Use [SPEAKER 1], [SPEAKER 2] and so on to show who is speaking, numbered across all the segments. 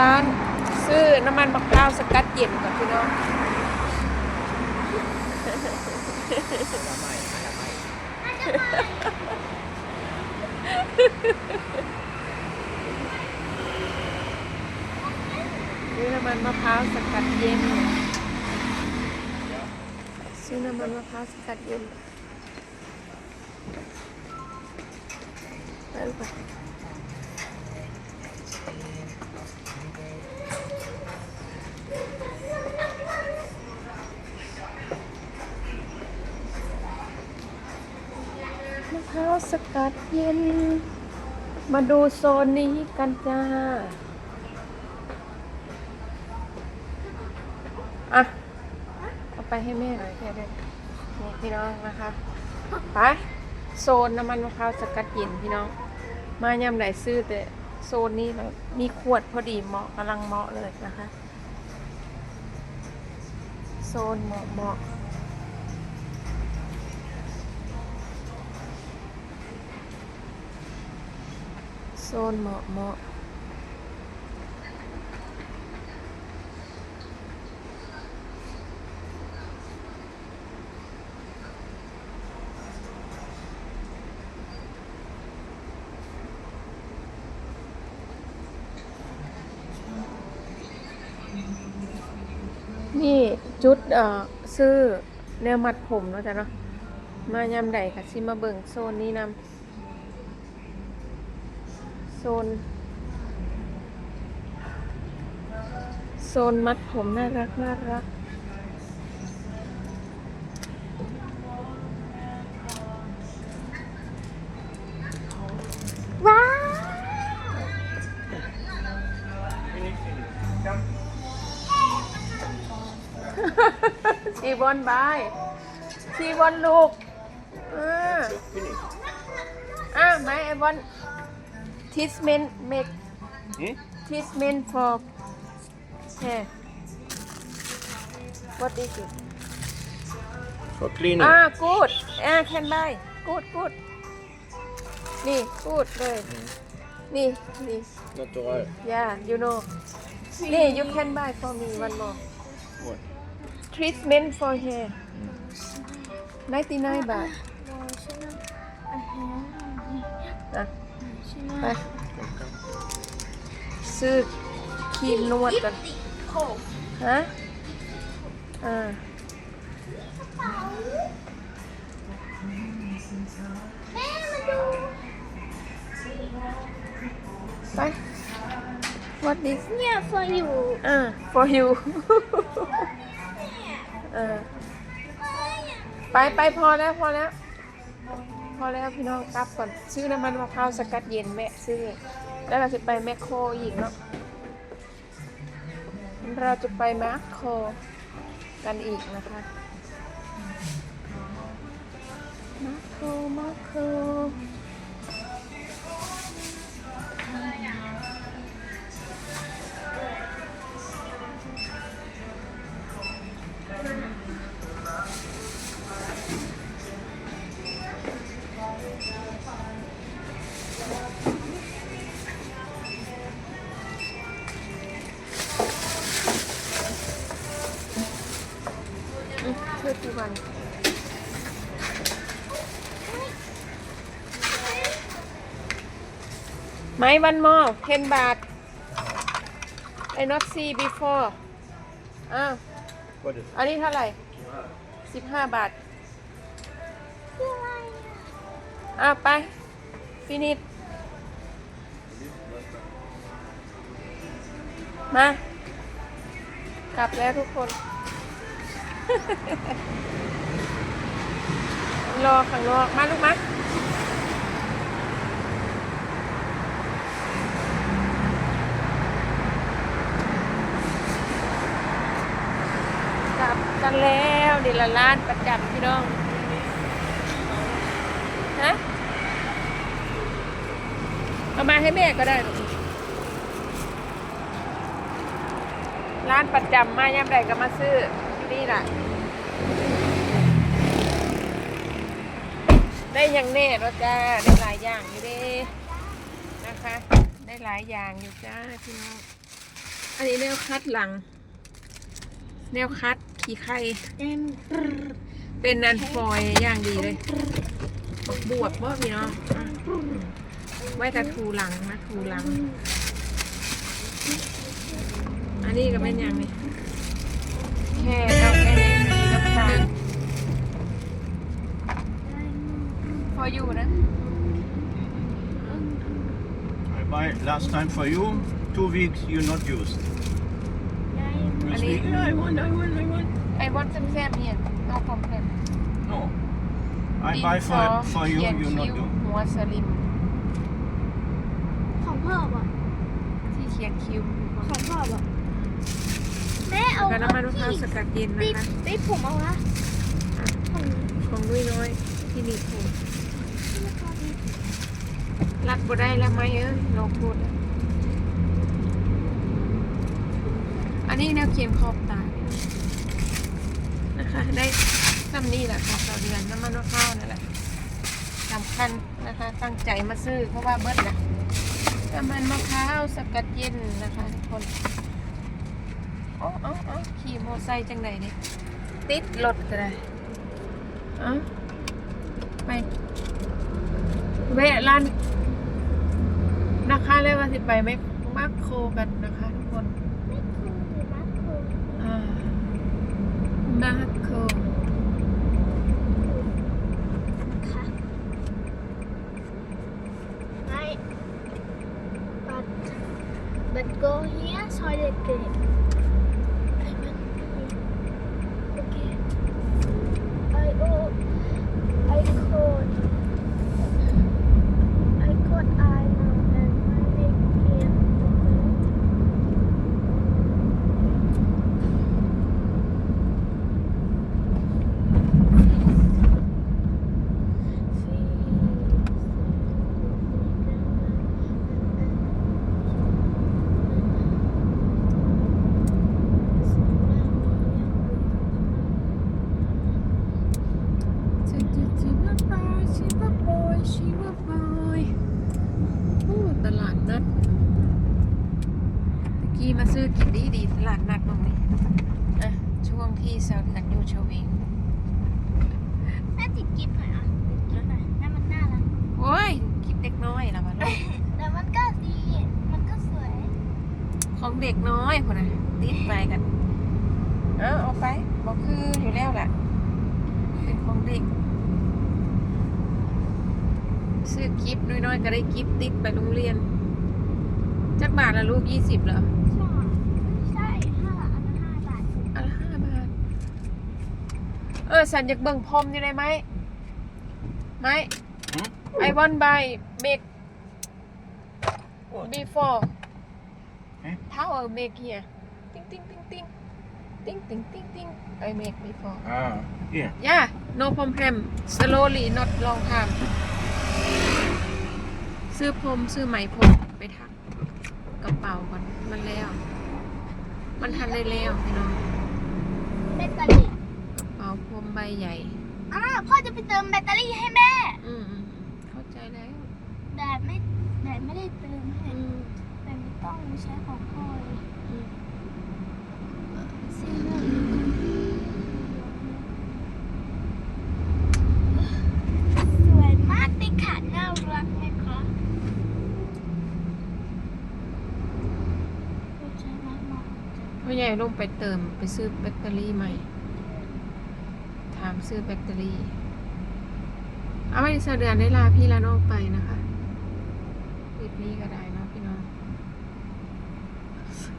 [SPEAKER 1] ร้าน ซื้อน้ำมันมะพร้าวสกัดเย็นกับพี่น้องซื้อน้ำมันมะพร้าวสกัดเย็น ซื้อน้ำมันมะพร้าวสกัดเย็นไปลูกไป มะพร้าวสกัดเย็น มาดูโซนนี้กันจ้า อะ เอาไปให้แม่หน่อยแค่ด้วยนี่พี่น้องนะคะไปโซนน้ำมันมะพร้าวสกัดเย็นพี่น้อง มายำไหนซื้อแต่ โซนนี้แบบมีขวดพอดีเหมาะกำลังเหมาะเลยนะคะ โซนเหมาะเหมาะโซนเหมาะเหมาะ นี่ จุดเอ่อซื้อแนวมัดผมเนาะจ้ะเนาะมายามใดค่ะซิมาเบิ่งโซนนี้นำโซน โซนมัดผมน่ารักน่ารัก ชีบอลบายชีบอลลูกอ่าอ่าไม่ไอบอลทิสเมนเมก
[SPEAKER 2] Hmm?
[SPEAKER 1] ทิสเมน for hair what is it
[SPEAKER 2] For cleaning.
[SPEAKER 1] อ่า good อ่า can buy good good นี่ good เลย นี่นี่
[SPEAKER 2] Not to right.
[SPEAKER 1] yeah you know นี่ you can buy for me one more
[SPEAKER 2] What?
[SPEAKER 1] Treatment for hair 99 บาทอะไป ซื้อครีมนวดกันฮะ อ่าไป what this
[SPEAKER 3] เนี่ย for you
[SPEAKER 1] อ่า for you เออ ไปไปพอแล้วพอแล้ว พอแล้วพี่น้องกลับก่อน ซื้อน้ำมันมะพร้าวสกัดเย็นแม่ซื้อ แล้วเราจะไปแมคโครอีกเนาะเราจะไปแมคโครกันอีกนะคะแมคโครแมคโคร อืมช่วยพี่วันไม้วันมอ10 บาท I not see before อ้าว
[SPEAKER 2] What is
[SPEAKER 1] อันนี้เท่าไหร่สิบห้าบาท
[SPEAKER 3] คืออะไร
[SPEAKER 1] อะไป ฟินิชมา กลับแล้วทุกคน รอข้างนอกมาลูกมากลับกันแล้วเดี๋ยวละร้านประจำพี่น้องฮะเอามาให้แม่ก็ได้ลูกร้านประจำมายามใดก็มาซื้อ นี่แหละได้อยังแน่รถจ้าได้หลายอย่างอยู่เด้นะคะ ได้หลายอย่างอยู่จ้าพี่น้องอันนี้แนวคัดหลัง แนวคัดขี้ไข่
[SPEAKER 3] เอ็น
[SPEAKER 1] เป็นนันฟอยล์อย่างดีเลยบวบบ่พี่น้องอะไว้แต่ทูหลังนะทูหลัง อันนี้ก็เป็นอย่างนี้
[SPEAKER 2] I buy last time for you, two weeks you not used.
[SPEAKER 1] You
[SPEAKER 2] Ali.
[SPEAKER 1] speak,
[SPEAKER 2] "Yeah, I want, I want, I want.
[SPEAKER 1] I want some Zambian. No problem.
[SPEAKER 2] No. I buy for, for you, you not do.
[SPEAKER 1] หัวสลิม
[SPEAKER 3] ของพ่อป่ะ
[SPEAKER 1] ที่เขียนคิ้ว
[SPEAKER 3] ของพ่อป่ะ แม่เอา
[SPEAKER 1] แล้วน้ำมันมะพร้าวสกัดเย็น
[SPEAKER 3] ติ
[SPEAKER 1] นะ
[SPEAKER 3] ด
[SPEAKER 1] คะ
[SPEAKER 3] ติดผมเอาละของ
[SPEAKER 1] ของนุ้ยน้อยที่นี่ถูกรัดบ่ได้แล้วไหมเอ้ยลองพูดเลยอันนี้แนวเขียนขอบตานะคะ ได้ซ้ำนี่แหละค่ะต่อเดือนน้ำมันมะพร้าวนั่นแหละสำคัญนะคะ ตั้งใจมาซื้อเพราะว่าเบิดนะน้ำมันมะพร้าวสกัดเย็นนะคะทุกคน เอาอาอขี่มอไซค์จังไหนนี่ติดรถกันเลยอาไปแวะร้านนะคะแล้วว่าสิไปไม่มักโคกันนะคะทุกคน
[SPEAKER 3] มักโคอ่า
[SPEAKER 1] มากโค
[SPEAKER 3] บัดโกเฮี
[SPEAKER 1] ยซอยเด็กเก สาวเดือนอยู่ชวิง
[SPEAKER 3] แม่ติดกิ๊บหน่อยอะติดกิ๊บหน่อยนั่นมันน่ารัก
[SPEAKER 1] โอ้ยกินเด็กน้อยละมันลูก
[SPEAKER 3] แต่มันก็ดี มันก็สวย
[SPEAKER 1] ของเด็กน้อยคนน่ะติดไปกัน เอาเอาไปบอกคืออยู่แล้วแหละเป็นของเด็ก ซื้อกิฟต์น้อยๆก็ได้กิฟต์ติดไปโรงเรียน จักบาทละลูกยี่สิบเหรอ
[SPEAKER 3] ใช่ ใช่ห้าอันละห้าบาท
[SPEAKER 1] อันละห้าบาท เออสันอยากเบิ่งพรมอยู่ได้ไหมไหม
[SPEAKER 2] Hmm?
[SPEAKER 1] I want buy make
[SPEAKER 2] What?
[SPEAKER 1] before
[SPEAKER 2] Eh?
[SPEAKER 1] tower make here ติ๊งติ๊งติ๊งติ๊งติ๊งติ๊งติ๊งติ๊ง I make before
[SPEAKER 2] Ah, here.
[SPEAKER 1] yeah no problem slowly not long time ซื้อพรมซื้อไหมพรมไปถักกระเป๋าก่อนมันแล้ว มันทันได้แล้วพี่น้อง
[SPEAKER 3] แบตเตอรี่
[SPEAKER 1] กระเป๋า พรมใบใหญ่
[SPEAKER 3] อ่าพ่อจะไปเติมแบตเตอรี่ให้แม่
[SPEAKER 1] อืมอืมเข้าใจแล้ว
[SPEAKER 3] แดดไม่แดดไม่ได้เติมให้
[SPEAKER 1] อืม
[SPEAKER 3] แต่ไม่ต้องใช้ของพ่อเลย
[SPEAKER 1] อืม
[SPEAKER 3] ซื้อเลยสวยมากเลยค่ะน่ารักไหมคะใช้มากมาก
[SPEAKER 1] พ่อใหญ่ลงไปเติมไปซื้อแบตเตอรี่ใหม่ถามซื้อแบตเตอรี่ เอาไว้สะเดือนได้ลาพี่ละน้องไปนะคะคลิปนี้ก็ได้เนาะพี่น้อง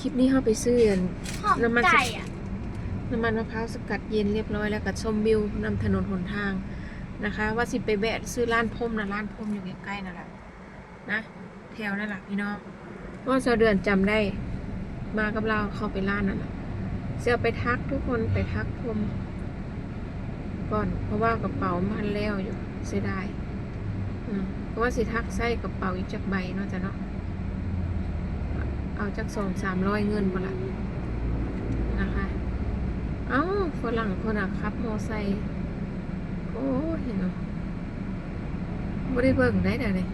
[SPEAKER 1] คลิปนี้เขาไปซื้ออัน
[SPEAKER 3] หอม
[SPEAKER 1] น้ำมัน
[SPEAKER 3] ไก่อะ
[SPEAKER 1] น้ำมันมะพร้าวสกัดเย็นเรียบร้อยแล้วกับชมวิวนำถนนหนทางนะคะ ว่าสิไปแวะซื้อร้านพรมนะร้านพรมอยู่ใกล้ๆนั่นแหละนะแถวนั่นแหละพี่น้องเพราะว่าเสาเดือนจำได้ มากับเราเข้าไปร้านนั่นแหละเสียไปทักทุกคนไปทักพรม ก่อน เพราะว่ากระเป๋ามันแล้วอยู่เสียดายเพราะว่าสิทักใส่กระเป๋าอีกจักใบเนาะจ้ะเนาะเอาจักสองสามร้อยเงินพอละนะคะ เอ้าฝรั่งคนอะขับมอไซค์โอ้ยเนาะไม่ได้เบิ่งได้เดี๋ยวนี้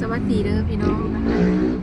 [SPEAKER 1] สวัสดีเด้อพี่น้องนะคะ